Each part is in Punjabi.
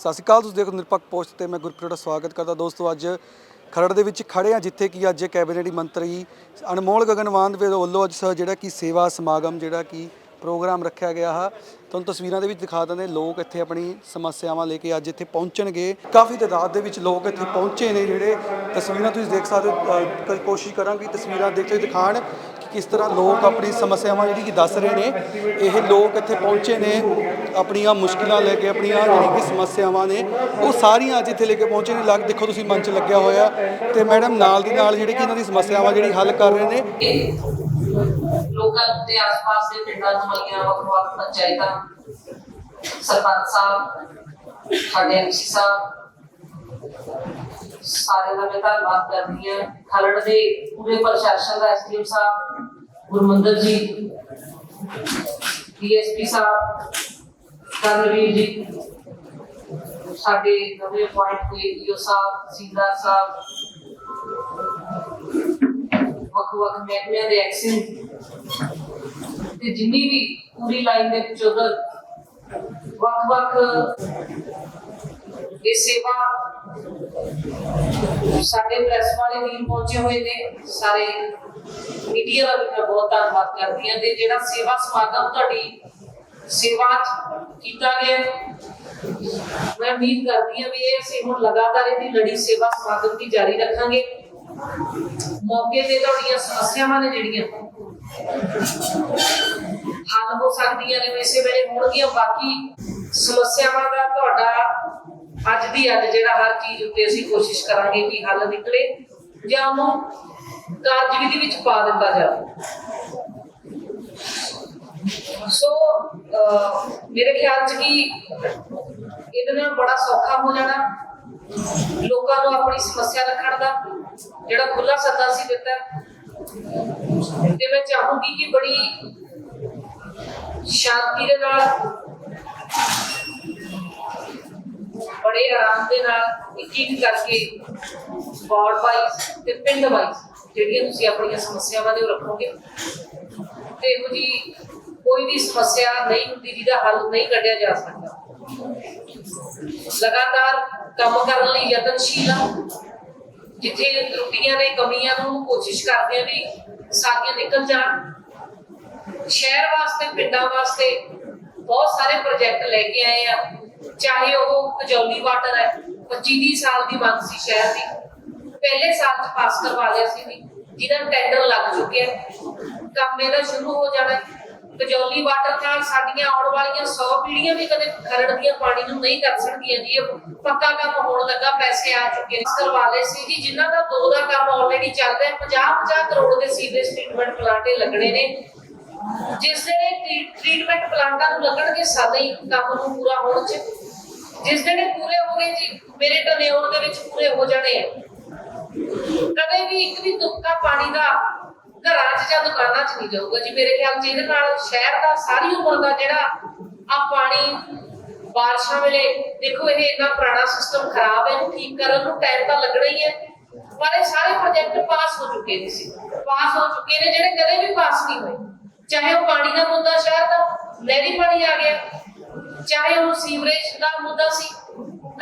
ਸਤਿ ਸ਼੍ਰੀ ਅਕਾਲ, ਤੁਸੀਂ ਦੇਖੋ ਨਿਰਪੱਖ ਪੋਸਟ ਤੇ ਮੈਂ ਗੁਰਪ੍ਰੀਤ ਦਾ ਸਵਾਗਤ ਕਰਦਾ। ਦੋਸਤੋ, ਅੱਜ ਖਰੜ ਦੇ ਵਿੱਚ ਖੜੇ ਆ ਜਿੱਥੇ ਕਿ ਅੱਜ ਕੈਬਨਿਟ ਮੰਤਰੀ ਅਨਮੋਲ ਗਗਨਵਾਨ ਦੇ ਵੱਲੋਂ ਅੱਜ ਸ- ਜਿਹੜਾ ਕਿ ਸੇਵਾ ਸਮਾਗਮ, ਜਿਹੜਾ ਕਿ ਪ੍ਰੋਗਰਾਮ ਰੱਖਿਆ ਗਿਆ ਹੈ। ਤੁਹਾਨੂੰ ਤਸਵੀਰਾਂ ਦੇ ਵਿੱਚ ਦਿਖਾ ਦਿੰਦੇ ਲੋਕ ਇੱਥੇ ਆਪਣੀ ਸਮੱਸਿਆਵਾਂ ਲੈ ਕੇ ਅੱਜ ਇੱਥੇ ਪਹੁੰਚਣਗੇ। ਕਾਫੀ ਤਾਦਾਦ ਦੇ ਵਿੱਚ ਲੋਕ ਇੱਥੇ ਪਹੁੰਚੇ ਨੇ, ਜਿਹੜੇ ਤਸਵੀਰਾਂ ਤੁਸੀਂ ਦੇਖ ਸਕਦੇ ਹੋ ਕੋਸ਼ਿਸ਼ ਕਰਾਂਗੇ ਤਸਵੀਰਾਂ ਦੇਖ ਕੇ ਦਿਖਾਣ ਕਿਸ ਤਰ੍ਹਾਂ ਲੋਕ ਆਪਣੀ ਸਮੱਸਿਆਵਾਂ ਜਿਹੜੀ ਕਿ ਦੱਸ ਰਹੇ ਨੇ, ਇਹ ਲੋਕ ਇੱਥੇ ਪਹੁੰਚੇ ਨੇ, ਆਪਣੀਆਂ ਮੁਸ਼ਕਿਲਾਂ ਲੈ ਕੇ, ਆਪਣੀਆਂ ਜਿਹੜੀ ਕਿ ਸਮੱਸਿਆਵਾਂ ਨੇ, ਉਹ ਸਾਰੀਆਂ ਅੱਜ ਇੱਥੇ ਲੈ ਕੇ ਪਹੁੰਚੇ ਨੇ। ਲੱਗ, ਦੇਖੋ ਤੁਸੀਂ ਮੰਚ ਲੱਗਿਆ ਹੋਇਆ ਤੇ ਮੈਡਮ ਨਾਲ ਦੀ ਨਾਲ ਜਿਹੜੀ ਕਿ ਇਹਨਾਂ ਦੀ ਸਮੱਸਿਆਵਾਂ ਜਿਹੜੀ ਹੱਲ ਕਰ ਰਹੇ ਨੇ। ਲੋਕਾਂ ਦੇ ਆਸ-ਪਾਸ ਦੇ ਪਿੰਡਾਂ ਤੋਂ ਵਾਲੀਆਂ ਵੱਖ-ਵੱਖ ਪੰਚਾਇਤਾਂ, ਸਰਪੰਚ ਸਾਹਿਬ, ਸਾਡੇ ਐਮਸੀ ਸਾਹਿਬ ਸਾਰੇ ਦਾ ਮੈਂ ਧੰਨਵਾਦ ਕਰਦੀ ਹਾਂ। ਖਰੜ ਦੇ ਪੂਰੇ ਪ੍ਰਸ਼ਾਸਨ ਦਾ ਐਸਡੀਐਮ ਸਾਹਿਬ, ਗੁਰਮੰਦਰ ਜੀ, ਡੀਐਸਪੀ ਸਾਹਿਬ ਕਰਨਵੀਰ ਜੀ, ਸਾਡੇ ਨਵੇਂ ਪੁਆਇੰਟ ਹੋਏ ਈਓ ਸਾਹਿਬ ਸੀਦਾਰ ਸਾਹਿਬ, ਵੱਖ-ਵੱਖ ਮਹਿਕਮਿਆਂ ਦੇ ਐਕਸ਼ਨ, ਤੇ ਜਿੰਨੀ ਵੀ ਪੂਰੀ ਲਾਈਨ ਦੇ ਵਿੱਚ ਉਧਰ ਵੱਖ-ਵੱਖ ਇਹ ਸੇਵਾ ਸਾਡੇ ਪ੍ਰੈਸ ਵਾਲੇ ਵੀ ਪਹੁੰਚੇ ਹੋਏ ਨੇ। ਸਾਰੇ ਮੀਡੀਆ ਦਾ ਵੀ ਬਹੁਤ ਧੰਨਵਾਦ ਕਰਦੀ ਹਾਂ ਤੇ ਜਿਹੜਾ ਸੇਵਾ ਸਮਾਗਮ ਤੁਹਾਡੀ ਸੇਵਾ ਕੀਤਾ ਗਿਆ ਮੈਂ ਉਮੀਦ ਕਰਦੀ ਹਾਂ ਵੀ ਇਹ ਅਸੀਂ ਹੁਣ ਲਗਾਤਾਰ ਇਹਦੀ ਲੜੀ ਸੇਵਾ ਸਮਾਗਮ ਦੀ ਜਾਰੀ ਰੱਖਾਂਗੇ। ਮੌਕੇ ਤੇ ਤੁਹਾਡੀਆਂ ਸਮੱਸਿਆਵਾਂ ਨੇ ਜਿਹੜੀਆਂ, ਹੱਲ ਹੋ ਸਕਦੀਆਂ ਨੇ ਇਸੇ ਵੇਲੇ ਹੋਣਗੀਆਂ। ਬਾਕੀ ਸਮੱਸਿਆਵਾਂ ਦਾ ਤੁਹਾਡਾ ਅੱਜ ਦੀ ਅੱਜ ਜਿਹੜਾ ਹਰ ਚੀਜ਼ ਉੱਤੇ ਅਸੀਂ ਕੋਸ਼ਿਸ਼ ਕਰਾਂਗੇ ਕਿ ਹੱਲ ਨਿਕਲੇ ਜਾਂ ਉਹਨੂੰ ਕਾਰਜਵਿਧੀ ਵਿੱਚ ਪਾ ਦਿੱਤਾ ਜਾਵੇ। ਸੋ ਮੇਰੇ ਖਿਆਲ ਚ ਕਿ ਇਹਦੇ ਨਾਲ ਬੜਾ ਸੌਖਾ ਹੋ ਜਾਣਾ ਲੋਕਾਂ ਨੂੰ ਆਪਣੀ ਸਮੱਸਿਆ ਰੱਖਣ ਦਾ, ਜਿਹੜਾ ਖੁੱਲਾ ਸੱਦਾ ਸੀ ਦਿੱਤਾ। ਤੇ ਮੈਂ ਚਾਹੂੰਗੀ ਕਿ ਬੜੀ ਸ਼ਾਂਤੀ ਦੇ ਨਾਲ ਬੜੇ ਆਰਾਮ ਦੇ ਨਾਲ ਇੱਕ ਇੱਕ ਕਰਕੇ ਵਾਰਡ ਵਾਈਜ਼ ਤੇ ਪਿੰਡ ਵਾਈਜ਼ ਜਿਹੜੀਆਂ ਤੁਸੀਂ ਆਪਣੀਆਂ ਸਮੱਸਿਆਵਾਂ ਦੇ ਰੱਖੋਗੇ। ਤੇ ਇਹੋ ਜੀ ਕੋਈ ਵੀ ਸਮੱਸਿਆ ਨਹੀਂ ਹੁੰਦੀ ਜਿਹਦਾ ਹੱਲ ਨਹੀਂ ਕੱਢਿਆ ਜਾ ਸਕਦਾ। ਲਗਾਤਾਰ ਕੰਮ ਕਰਨ ਲਈ ਯਤਨਸ਼ੀਲ ਹਾਂ ਜਿੱਥੇ ਤਰੁੱਟੀਆਂ ਨੇ, ਕਮੀਆਂ ਨੂੰ ਕੋਸ਼ਿਸ਼ ਕਰਦੇ ਆ ਵੀ ਸਾਰੀਆਂ ਨਿਕਲ ਜਾਣ। ਸ਼ਹਿਰ ਵਾਸਤੇ, ਪਿੰਡਾਂ ਵਾਸਤੇ ਬਹੁਤ ਸਾਰੇ ਪ੍ਰੋਜੈਕਟ ਲੈ ਕੇ ਆਏ ਆ। ਚਾਹੇ ਉਹ ਕਜੌਲੀ ਵਾਟਰ ਹੈ 25 ਸਾਲ ਦੀ ਮੰਗ ਸੀ ਸ਼ਹਿਰ ਦੀ। ਪਹਿਲੇ ਸਾਲ ਚ ਪਾਸ ਕਰਵਾ ਲਿਆ ਸੀ ਵੀ, ਜਿਹਦਾ ਟੈਂਡਰ ਲੱਗ ਚੁੱਕਿਆ ਕੰਮ ਇਹਦਾ ਸ਼ੁਰੂ ਹੋ ਜਾਣਾ ਕਜੌਲੀ ਵਾਟਰ ਨਾਲ ਸਾਡੀਆਂ ਆਉਣ ਵਾਲੀਆਂ 100 ਪੀੜ੍ਹੀਆਂ ਵੀ ਕਦੇ ਖਰੜ ਦੀਆਂ ਪਾਣੀ ਨੂੰ ਨਹੀਂ ਤਰਸਣਗੀਆਂ ਜੀ। ਇਹ ਪੱਕਾ ਕੰਮ ਹੋਣ ਲੱਗਾ, ਪੈਸੇ ਆ ਚੁੱਕੇ ਨੇ। ਕਰਵਾ ਲਏ ਸੀ ਜੀ, ਜਿਨ੍ਹਾਂ ਦਾ ਦੋ ਦਾ ਕੰਮ ਆਲਰੇਡੀ ਚੱਲ ਰਿਹਾ 50 50 ਕਰੋੜ ਦੇ ਸੀਵਰੇਜ ਟ੍ਰੀਟਮੈਂਟ ਪਲਾਂਟੇ ਲੱਗਣੇ ਨੇ। ਜਿਸ ਦੇ ਟ੍ਰੀਟਮੈਂਟ ਪਲਾਂਟਾਂ ਨੂੰ ਲੱਗਣਗੇ ਸਾਦਾ ਹੀ ਕੰਮ ਨੂੰ ਪੂਰਾ ਹੋਣ ਚ। ਜਿਸ ਦਿਨ ਪੂਰੇ ਹੋ ਗਏ ਜੀ, ਮੇਰੇ ਟਨਿਓਰ ਦੇ ਵਿੱਚ ਪੂਰੇ ਹੋ ਜਾਣੇ ਆ। ਕਦੇ ਵੀ ਇੱਕ ਵੀ ਤੁਪਕਾ ਪਾਣੀ ਦਾ ਘਰਾਂ 'ਚ ਜਾਂ ਦੁਕਾਨਾਂ 'ਚ ਨਹੀਂ ਜਾਊਗਾ ਜੀ। ਮੇਰੇ ਖਿਆਲ 'ਚ ਇਹਦੇ ਨਾਲ ਸ਼ਹਿਰ ਦਾ ਸਾਰੀ ਉਮਰ ਦਾ ਜਿਹੜਾ ਆ ਪਾਣੀ ਬਾਰਿਸ਼ਾਂ ਵੇਲੇ, ਦੇਖੋ ਇਹ ਇੰਨਾ ਪੁਰਾਣਾ ਸਿਸਟਮ ਖਰਾਬ ਹੈ, ਇਹਨੂੰ ਠੀਕ ਕਰਨ ਨੂੰ ਟਾਈਮ ਤਾਂ ਲੱਗਣਾ ਹੀ ਹੈ। ਪਰ ਇਹ ਸਾਰੇ ਪ੍ਰੋਜੈਕਟ ਪਾਸ ਹੋ ਚੁੱਕੇ ਨੇ ਸੀ ਪਾਸ ਹੋ ਚੁੱਕੇ ਨੇ, ਜਿਹੜੇ ਕਦੇ ਵੀ ਪਾਸ ਨਹੀਂ ਹੋਏ। ਚਾਹੇ ਉਹ ਪਾਣੀ ਦਾ ਮੁੱਦਾ ਸ਼ਹਿਰ ਦਾ ਨਹਿਰੀ ਪਾਣੀ ਆ ਗਿਆ, ਚਾਹੇ ਉਹ ਸੀਵਰੇਜ ਦਾ ਮੁੱਦਾ ਸੀ,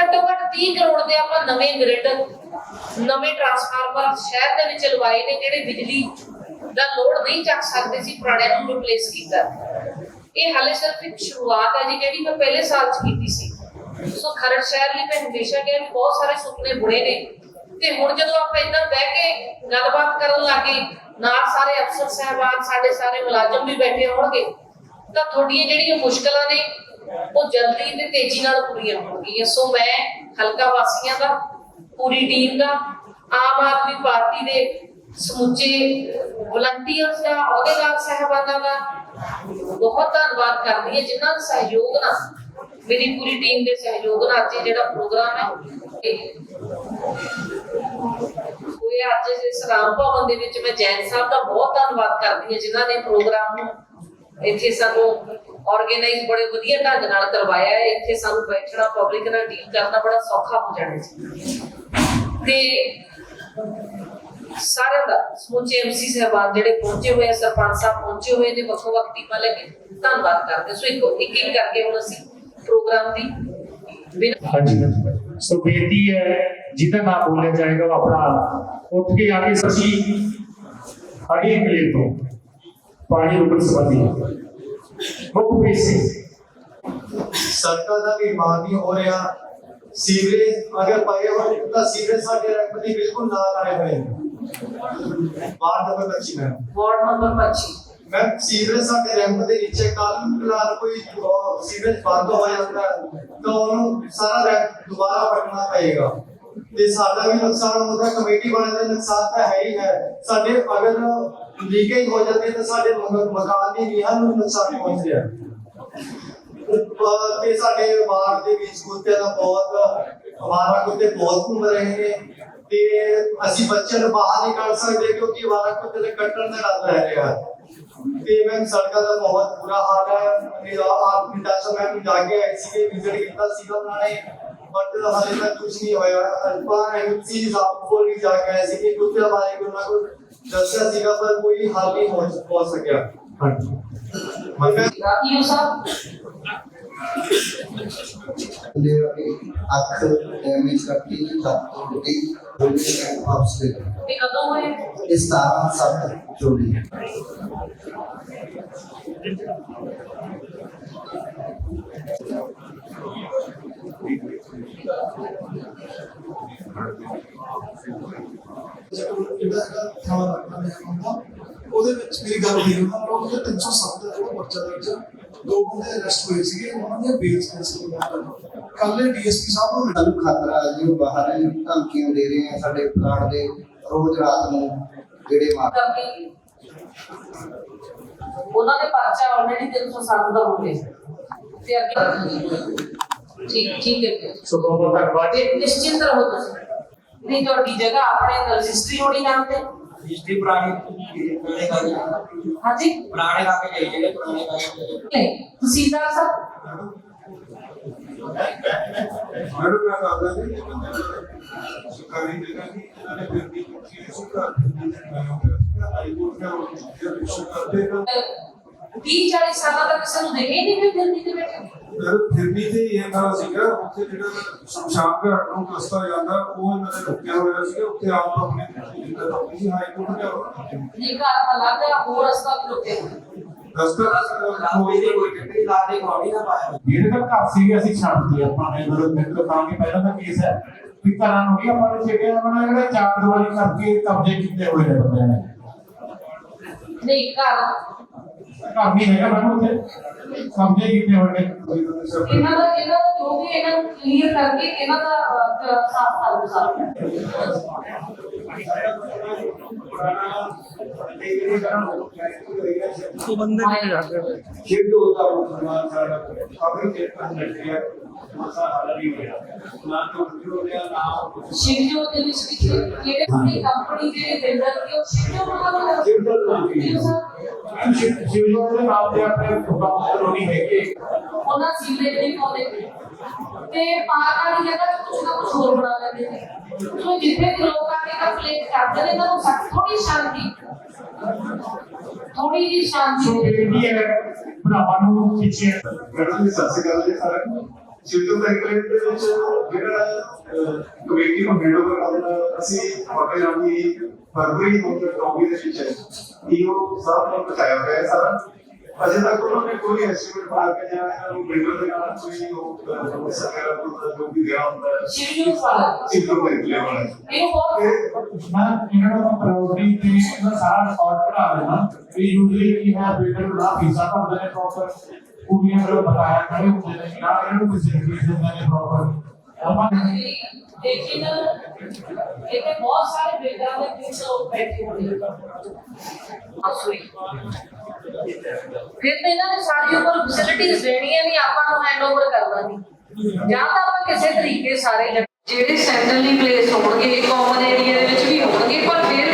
ਘੱਟੋ ਘੱਟ 30 ਕਰੋੜ ਦੇ ਆਪਾਂ ਨਵੇਂ ਗ੍ਰਿਡ ਨਵੇਂ ਟਰਾਂਸਫਾਰਮਰ ਸ਼ਹਿਰ ਦੇ ਵਿੱਚ ਲਵਾਏ ਨੇ ਜਿਹੜੇ ਬਿਜਲੀ ਦਾ ਲੋਡ ਨਹੀਂ ਚੱਕ ਸਕਦੇ ਸੀ, ਪੁਰਾਣਿਆਂ ਨੂੰ ਰਿਪਲੇਸ ਕੀਤਾ। ਇਹ ਹਾਲੇ ਸਿਰਫ ਇੱਕ ਸ਼ੁਰੂਆਤ ਹੈ ਜੀ, ਜਿਹੜੀ ਮੈਂ ਪਹਿਲੇ ਸਾਲ ਚ ਕੀਤੀ ਸੀ। ਸੋ ਖਰੜ ਸ਼ਹਿਰ ਲਈ ਮੈਂ ਹਮੇਸ਼ਾ ਕਿਹਾ ਵੀ ਬਹੁਤ ਸਾਰੇ ਸੁਪਨੇ ਬੁਣੇ ਨੇ। ਤੇ ਹੁਣ ਜਦੋਂ ਆਪਾਂ ਇੱਦਾਂ ਬਹਿ ਕੇ ਗੱਲਬਾਤ ਕਰਨ ਲੱਗੇ, ਨਾਲ ਸਾਰੇ ਅਫਸਰ ਸਹਿਬਾਨ, ਸਾਡੇ ਸਾਰੇ ਮੁਲਾਜ਼ਮ ਵੀ ਬੈਠੇ ਹੋਣਗੇ, ਤਾਂ ਤੁਹਾਡੀਆਂ ਜਿਹੜੀਆਂ ਮੁਸ਼ਕਲਾਂ ਨੇ, ਉਹ ਜਲਦੀ ਤੇ ਤੇਜ਼ੀ ਨਾਲ ਪੂਰੀਆਂ ਹੋਣਗੀਆਂ। ਸੋ ਮੈਂ ਹਲਕਾ ਵਾਸੀਆਂ ਦਾ, ਪੂਰੀ ਟੀਮ ਦਾ, ਆਮ ਆਦਮੀ ਪਾਰਟੀ ਦੇ ਸਮੁੱਚੇ ਵਲੰਟੀਅਰਸ ਦਾ, ਅਹੁਦੇਦਾਰ ਸਹਿਬਾਨਾਂ ਦਾ ਬਹੁਤ ਧੰਨਵਾਦ ਕਰਦੀ ਹਾਂ, ਜਿਨ੍ਹਾਂ ਦੇ ਸਹਿਯੋਗ ਨਾਲ, ਮੇਰੀ ਪੂਰੀ ਟੀਮ ਦੇ ਸਹਿਯੋਗ ਨਾਲ ਅੱਜ ਜਿਹੜਾ ਪ੍ਰੋਗਰਾਮ ਹੈ ਹੋਇਆ ਅੱਜ ਇਸ ਰਾਮ ਭਵਨ ਦੇ ਵਿੱਚ ਮੈਂ ਜੈਨ ਸਾਹਿਬ ਦਾ ਬਹੁਤ ਧੰਨਵਾਦ ਕਰਦੀ ਹਾਂ, ਜਿਨ੍ਹਾਂ ਨੇ ਪ੍ਰੋਗਰਾਮ ਨੂੰ ਇੱਥੇ ਸਾਨੂੰ ਆਰਗੇਨਾਈਜ਼ ਬੜੇ ਵਧੀਆ ਢੰਗ ਨਾਲ ਕਰਵਾਇਆ ਹੈ। ਇੱਥੇ ਸਾਨੂੰ ਬੈਠਣਾ ਪਬਲਿਕ ਨਾਲ ਡੀਲ ਕਰਨਾ ਬੜਾ ਸੌਖਾ ਹੋ ਜਾਣਾ ਸੀ ਤੇ ਸਾਰਿਆਂ ਦਾ ਸਮੁੱਚੇ ਐਮਸੀ ਸਹਿਬਾਨ ਜਿਹੜੇ ਪਹੁੰਚੇ ਹੋਏ ਸਰਪੰਚ ਸਾਹਿਬ ਪਹੁੰਚੇ ਹੋਏ ਨੇ, ਵੱਖੋ ਵੱਖ ਟੀਮਾਂ ਲੈ ਕੇ ਧੰਨਵਾਦ ਕਰਦੇ ਸੋ ਇੱਕ ਇੱਕ ਕਰਕੇ ਹੁਣ ਅਸੀਂ ਪ੍ਰੋਗਰਾਮ ਦੀ ਬਿਨਾਂ ਹਾਂਜੀ। ਸੋ ਬੇਨਤੀ ਹੈ ਜਿਹਦਾ ਨਾਮ ਬੋਲਿਆ ਜਾਏਗਾ ਉਹ ਆਪਣਾ ਉੱਠ ਕੇ ਆ ਕੇ ਸੱਚੀ ਹਰੀ ਕਲੇ ਤੋਂ ਪਾਣੀ ਰੁਕਣ ਸੰਬੰਧੀ। ਮੁੱਖ ਬੇਸਿਕ ਸੜਕਾਂ ਦਾ ਨਿਰਮਾਣ ਨਹੀਂ ਹੋ ਰਿਹਾ। ਸੀਵਰੇਜ ਅਗਰ ਪਏ ਹੋਣ ਤਾਂ ਸੀਵਰੇਜ ਸਾਡੇ ਦੀ ਬਿਲਕੁਲ ਨਾਲ ਆਏ ਹੋਏ ਨੇ। ਵਾਰਡ ਨੰਬਰ 25 ਮੈਂ ਵਾਰਡ ਨੰਬਰ 25 ਮੈਂ ਸੀਵਰੇਜ ਸਾਡੇ ਰੈਂਪ ਦੇ ਨੀਚੇ ਕੱਲ ਫਿਲਹਾਲ ਕੋਈ ਸੀਵਰੇਜ ਬੰਦ ਹੋ ਜਾਂਦਾ ਤਾਂ ਉਹਨੂੰ ਸਾਰਾ ਰੈਂਪ ਦੁਬਾਰਾ ਪਟਣਾ ਪਏਗਾ। ਤੇ ਸਾਡਾ ਵੀ ਨੁਕਸਾਨ ਹੁੰਦਾ ਕਮੇਟੀ ਵਾਲਿਆਂ ਦਾ ਨੁਕਸਾਨ ਤਾਂ ਹੈ ਹੀ ਹੈ। ਸਾਡੇ ਅਗਰ ਲੀਕੇਜ ਹੋ ਜਾਂਦੀ ਤਾਂ ਸਾਡੇ ਮਕਾਨ ਦੀ ਨੀਹਾਂ ਨੂੰ ਨੁਕਸਾਨ ਪਹੁੰਚ ਰਿਹਾ। ਤੇ ਸਾਡੇ ਵਾਰਡ ਦੇ ਵਿੱਚ ਕੁੱਤਿਆਂ ਦਾ ਬਹੁਤ ਅਵਾਰਾ ਕੁੱਤੇ ਬਹੁਤ ਘੁੰਮ ਰਹੇ ਨੇ। ਤੇ ਅਸੀਂ ਬੱਚਿਆਂ ਨੂੰ ਬਾਹਰ ਨਹੀਂ ਕੱਢ ਸਕਦੇ ਕਿਉਂਕਿ ਅਵਾਰਾ ਕੁੱਤੇ ਦੇ ਕੱਟਣ ਦਾ ਡਰ ਰਹਿ ਰਿਹਾ। ਹੈ ਤੇ ਮੈਂ ਸੜਕਾਂ ਦਾ ਬਹੁਤ ਬੁਰਾ ਹਾਲ ਹੈ ਤੇ ਆਪ ਵਿਦਾਸ਼ਾ ਮੈਂ ਵੀ ਜਾ ਕੇ ਆਈ ਸੀ ਵਿਜ਼ਿਟ ਕੀਤਾ ਸੀਗਾ ਉਹਨਾਂ ਨੇ ਬਟ ਹਾਲੇ ਤੱਕ ਕੁਝ ਨਹੀਂ ਹੋਇਆ ਅਲਪਾ ਐਮਸੀ ਸਾਹਿਬ ਕੋਲ ਵੀ ਜਾ ਕੇ ਆਏ ਸੀ ਕਿ ਕੁੱਤਿਆਂ ਬਾਰੇ ਉਹਨਾਂ ਕੋਲ ਦੱਸਿਆ ਸੀਗਾ ਪਰ ਕੋਈ ਹੱਲ ਨਹੀਂ ਹੋ ਹੋ ਸਕਿਆ ਹਾਂਜੀ ਮੈਂ ਯੂ ਸਾਹਿਬ ਦੇ ਅੱਖ ਡੈਮੇਜ ਕਰਤੀ ਲੱਤ ਟੁੱਟੀ ਹੋਈ ਆਪਸ ਦੇ ਇਹ ਕਦੋਂ ਹੋਏ ਇਹ 17 ਸੱਤ ਜੋੜੀ ਜਿਹੜਾ ਹੈਗਾ ਥਾਂ ਰੱਖਣਾ ਹੈ ਹੁੰਦਾ ਉਹਦੇ ਵਿੱਚ ਮੇਰੀ ਗੱਲ ਹੋਈ ਉਹਨਾਂ ਨਾਲ ਉਹਦੇ 307 ਦਾ ਜਿਹੜਾ ਪਰਚਾ ਦਰਜ ਦੋ ਬੰਦੇ ਅਰੈਸਟ ਹੋਏ ਸੀਗੇ ਉਹਨਾਂ ਦੀਆਂ ਬੇਲਸ ਕੈਂਸਲ ਕੱਲ ਡੀਐਸਪੀ ਸਾਹਿਬ ਨੂੰ ਸਾਨੂੰ ਖਤਰਾ ਹੈ ਜੀ ਬਾਹਰ ਹੈ, ਧਮਕੀਆਂ ਦੇ ਰਹੇ ਆ ਸਾਡੇ ਪਲਾਟ ਦੇ ਰੋਜ਼ ਰਾਤ ਨੂੰ ਜਿਹੜੇ ਮਾਰ ਉਹਨਾਂ ਦੇ ਪਰਚਾ ਆਲਰੇਡੀ 307 ਦਾ ਹੋ ਗਿਆ। ਤੇ ਅੱਗੇ ਠੀਕ ਠੀਕ ਹੈ। ਸੋ ਬਹੁਤ ਬਹੁਤ ਧੰਨਵਾਦ ਨਿਸ਼ਚਿੰਤ ਰਹੋ ਤੁਸੀਂ। ਨਹੀਂ ਤੁਹਾਡੀ ਜਗ੍ਹਾ ਆਪਣੇ ਰਜਿਸਟਰੀ ਹੋਣੀ ਨਾਮ ਤੇ हिस्ट्री पुरानी तो हाँ जी। पुराने काफ़ी चाहिए पुराने काफ़ी तो सीधा सा। मैडम मैं आपका सरकारी जगह की मैंने फिर भी कुछ ये सुखा। हाईकोर्ट का और करते हैं 20 40 ਸਾਲਾਂ ਤੱਕ ਸਾਨੂੰ ਦੇਖੇ ਨਹੀਂ ਹੋਏ ਦਿੱਲੀ ਦੇ ਵਿੱਚ। ਫਿਰਨੀ ਤੇ ਇਹ ਤਾਂ ਸੀਗਾ ਉੱਥੇ ਜਿਹੜਾ ਸ਼ਮਸ਼ਾਨ ਘਾਟ ਨੂੰ ਰਸਤਾ ਜਾਂਦਾ ਉਹ ਇਹਨਾਂ ਦੇ ਰੁਕਿਆ ਹੋਇਆ ਸੀਗਾ ਉੱਥੇ ਆਪ ਆਪਣੇ ਦਿੱਕਤ ਆਉਂਦੀ ਸੀ ਹਾਈ ਕੋਰਟ ਦੇ ਜੀ ਘਰ ਦਾ ਲੱਗਦਾ ਹੋਰ ਰਸਤਾ ਰੁਕੇ ਜਿਹੜੇ ਤਾਂ ਘਰ ਸੀਗੇ ਅਸੀਂ ਛੱਡਦੇ ਆਪਾਂ ਨੇ ਮਤਲਬ ਮਿੱਤਰ ਕਾਂਗੇ ਪਹਿਲਾਂ ਦਾ ਕੇਸ ਹੈ ਵੀ ਘਰਾਂ ਨੂੰ ਵੀ ਆਪਾਂ ਨੇ ਛੇੜਿਆ ਉਹਨਾਂ ਜਿਹੜੇ ਚਾਰ ਦੀਵਾਰੀ ਕਰਕੇ ਕਬਜ਼ੇ ਕੀਤੇ ਹੋਏ ਨੇ ਬੰਦੇ ਨੇ। ਨਹੀਂ ਘਰ ਘਰ ਨਹੀਂ ਹੈਗਾ ਮੈਨੂੰ ਉੱਥੇ ਕਬਜ਼ੇ ਕੀਤੇ ਹੋਏ ਇਹਨਾਂ ਦਾ ਇਹਨਾਂ ਦਾ ਜੋ ਵੀ ਇਹਨਾਂ ਨੂੰ ਕਲੀਅਰ ਕਰਕੇ ਇਹਨਾਂ ਦਾ ਅਹ, ਸਾਫ਼ ਕਰ ਦੋ ਸਾਰਾ ਸ਼ਿਫਟ ਹੋਤਾ ਉਹ ਸਮਾਨ ਸਾਡਾ ਆਪਣੀ ਚੇਤ ਕਰ ਲਿਆ ਮਸਾ ਹੱਲ ਨਹੀਂ ਹੋਇਆ ਨਾ ਤੋਂ ਹੋ ਗਿਆ ਨਾ ਸ਼ਿਵਜੋ ਦੇ ਵਿੱਚ ਕਿਹੜੇ ਕਿਹੜੇ ਆਪਣੀ ਕੰਪਨੀ ਦੇ ਵੈਂਡਰ ਦੀ ਉਹ ਸ਼ਿਵਜੋ ਬਣਾ ਸ਼ਿਵਜੋ company। ਸ਼ਿਵਜੋਤ ਦੇ ਨਾਮ ਤੇ ਆਪਣੇ ਕੰਮ ਕਲੋਨੀ ਹੈਗੇ ਉਹਨਾਂ ਸੀਵਰੇਜ ਨਹੀਂ ਪਾਉਂਦੇ ਤੇ ਪਾਰਕ ਵਾਲੀ ਜਗ੍ਹਾ ਤੇ ਕੁਝ ਨਾ ਕੁਝ ਹੋਰ ਬਣਾ ਲੈਂਦੇ ਨੇ ਸੋ ਜਿੱਥੇ ਵੀ ਲੋਕ ਆ ਕੇ ਕੰਪਲੇਂਟ ਕਰਦੇ ਨੇ ਇਹਨਾਂ ਨੂੰ ਸਖਤ ਥੋੜੀ ਸ਼ਾਂਤੀ। ਥੋੜੀ ਜੀ ਸੋ ਸ਼ਾਂਤੀ ਦੇ ਬੇਨਤੀ ਹੈ ਭਰਾਵਾਂ ਨੂੰ ਪਿੱਛੇ ਮੈਡਮ ਜੀ ਸਤਿ ਸ਼੍ਰੀ ਅਕਾਲ ਜੀ ਸਾਰਿਆਂ ਨੂੰ। ਸ਼ਿਵਜੋਤ ਐਗਰੀਕਲਚਰ ਦੇ ਵਿੱਚ ਜਿਹੜਾ ਕਮੇਟੀ ਨੂੰ ਹੈਂਡਓਵਰ ਕਰਨ ਅਸੀਂ ਫੋਟੋ ਜਾਂਦੀ ਫਰਵਰੀ 2024 ਦੇ ਵਿੱਚ ਹੈ। ਈਓ ਸਾਹਿਬ ਨੇ ਬਤਾਇਆ ਹੋਇਆ ਸਾਰਾ? ਅਜੇ ਤੱਕ ਉਹਨਾਂ ਨੇ ਕੋਈ ਐਸਟੀਮੇਟ ਬਣਾ ਕੇ ਜਾਂ ਇਹਨਾਂ ਨੂੰ ਬਿਲਡਰ ਦੇ ਨਾਲ ਕੋਈ ਉਹ ਸਰਕਾਰ ਦਾ ਜੋ ਵੀ ਗਿਆ ਹੁੰਦਾ ਹੈ ਸ਼ਿਵਜੋ ਵਾਲਾ ਸਿੱਧੂ ਦੇ ਲੈਵਲ ਹੈ ਇਹਨੂੰ ਬਹੁਤ ਤੇ ਮੈਂ ਇਹਨਾਂ ਨੂੰ ਪ੍ਰਾਇੋਰਟੀ ਤੇ ਇਹਦਾ ਸਾਰਾ ਰਿਕਾਰਡ ਬਣਾ ਦੇਣਾ ਵੀ ਯੂਜ਼ਲੀ ਕੀ ਹੈ ਬਿਲਡਰ ਦਾ ਹਿੱਸਾ ਭਰਦੇ ਨੇ ਪ੍ਰੋਪਰ ਕੁੜੀਆਂ ਨੂੰ ਬਤਾਇਆ ਖੜੇ ਹੁੰਦੇ ਨੇ ਕਿ ਨਾ ਇਹਨਾਂ ਨੂੰ ਕਿਸੇ ਲੇਕਿਨ ਇਹਦੇ ਬਹੁਤ ਸਾਰੇ ਬੇਟਾ ਦੇ ਵਿੱਚ ਬੈਠੇ ਹੋਏ ਨੇ ਫਿਰ ਤਾਂ ਇਹਨਾਂ ਨੇ ਸਾਰੀ ਉੱਪਰ ਫੈਸਿਲਿਟੀਜ਼ ਦੇਣੀਆਂ ਨਹੀਂ, ਆਪਾਂ ਨੂੰ ਹੈਂਡਓਵਰ ਕਰਨਾ ਨਹੀਂ। ਜਾਂ ਤਾਂ ਆਪਾਂ ਕਿਸੇ ਤਰੀਕੇ ਸਾਰੇ ਜਿਹੜੇ ਸੈਂਟਰਲੀ ਪਲੇਸ ਹੋਣਗੇ ਕਾਮਨ ਏਰੀਆ ਦੇ ਵਿੱਚ ਵੀ ਹੋਣਗੇ, ਪਰ ਫਿਰ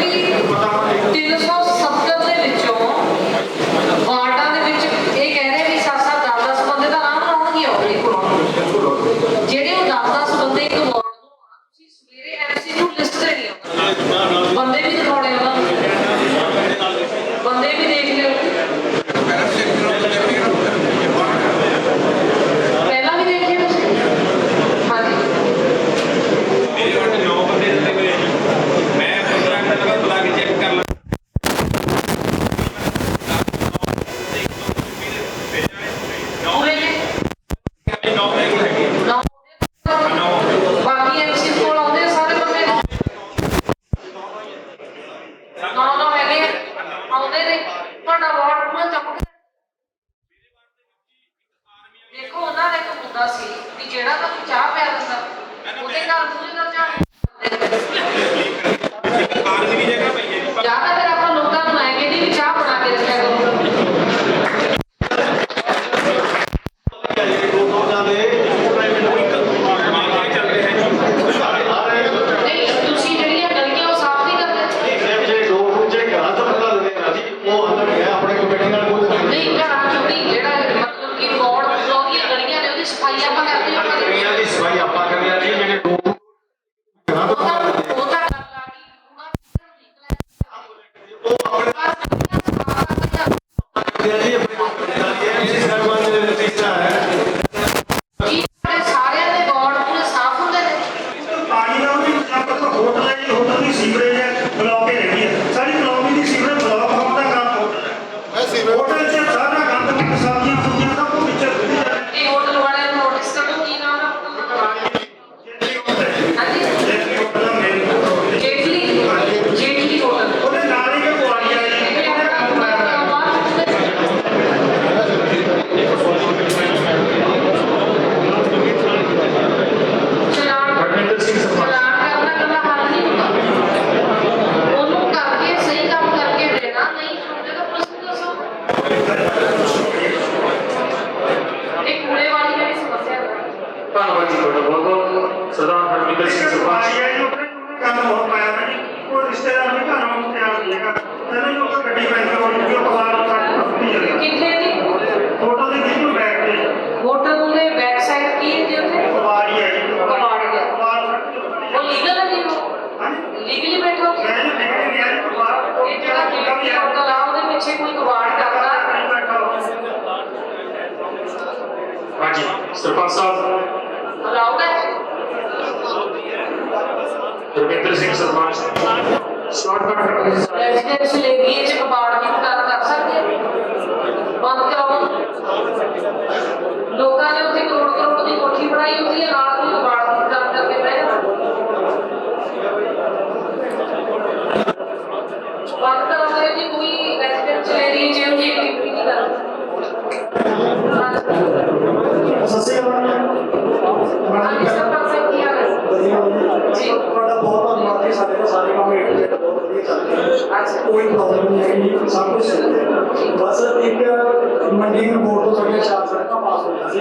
ਪਿੱਛੇ ਕੋਈ ਕਬਾੜ ਕਰਦਾ ਹਾਂਜੀ ਸਰਪੰਚ ਸਾਹਿਬ। ਅਲਾਉਡ ਹੈ Ravinder Singh sarpanch. Shortcut residential area 'ਚ ਕਬਾੜ ਦੀ ਦੁਕਾਨ ਕਰ ਸਕਦੇ। ਬੰਦ ਕਰਾਓ। ਲੋਕਾਂ ਨੇ ਉੱਥੇ ਕਰੋੜ ਕਰੋੜ ਦੀ ਕੋਠੀ ਬਣਾਈ ਹੁੰਦੀ ਹੈ ਨਾਲ ਕੋਈ ਕਬਾੜ ਦੀ ਦੁਕਾਨ ਕਰਕੇ ਬਹਿ ਜਾਣਾ ਬੰਦ ਕਰਾਓ ਜੀ ਕੋਈ ਰੈਜ਼ੀਡੈਂਸ਼ੀਅਲ ਏਰੀਆ 'ਚ ਇਹੋ ਜਿਹੀ ਐਕਟੀਵਿਟੀ ਨਹੀਂ ਕਰਨੀ ਸਸੇ ਹਾਂਜੀ ਸਰਪੰਚ ਸਾਹਿਬ ਕੀ ਹਾਲ ਹੈ ਜੀ ਤੁਹਾਡਾ ਬਹੁਤ ਧੰਨਵਾਦ ਜੀ ਸਾਡੇ ਕੋਲ ਸਾਰੇ ਕੰਮ ਏਟ ਤੇ ਬਹੁਤ ਵਧੀਆ ਚੱਲ ਰਹੇ ਨੇ ਅੱਛਾ ਕੋਈ ਪ੍ਰੋਬਲਮ ਨਹੀਂ ਹੈਗੀ ਸਭ ਕੁਝ ਸਹੀ ਹੈ। ਬਸ ਇੱਕ ਮੰਡੀ ਰਿਪੋਰਟ ਤੋਂ ਸਾਡੀਆਂ ਚਾਰ ਸੜਕਾਂ ਪਾਸ ਹੋਈਆਂ ਸੀ।